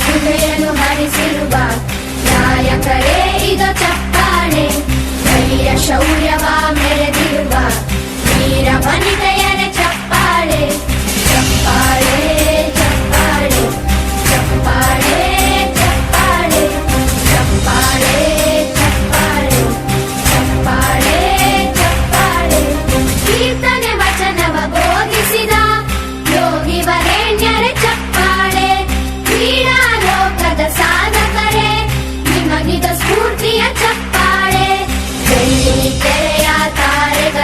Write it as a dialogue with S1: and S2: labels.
S1: ಸುಧೆಯನ್ನು ಹರಿಸಿರುವ ನಾಯಕರೇ ಈಗ ಚಪ್ಪ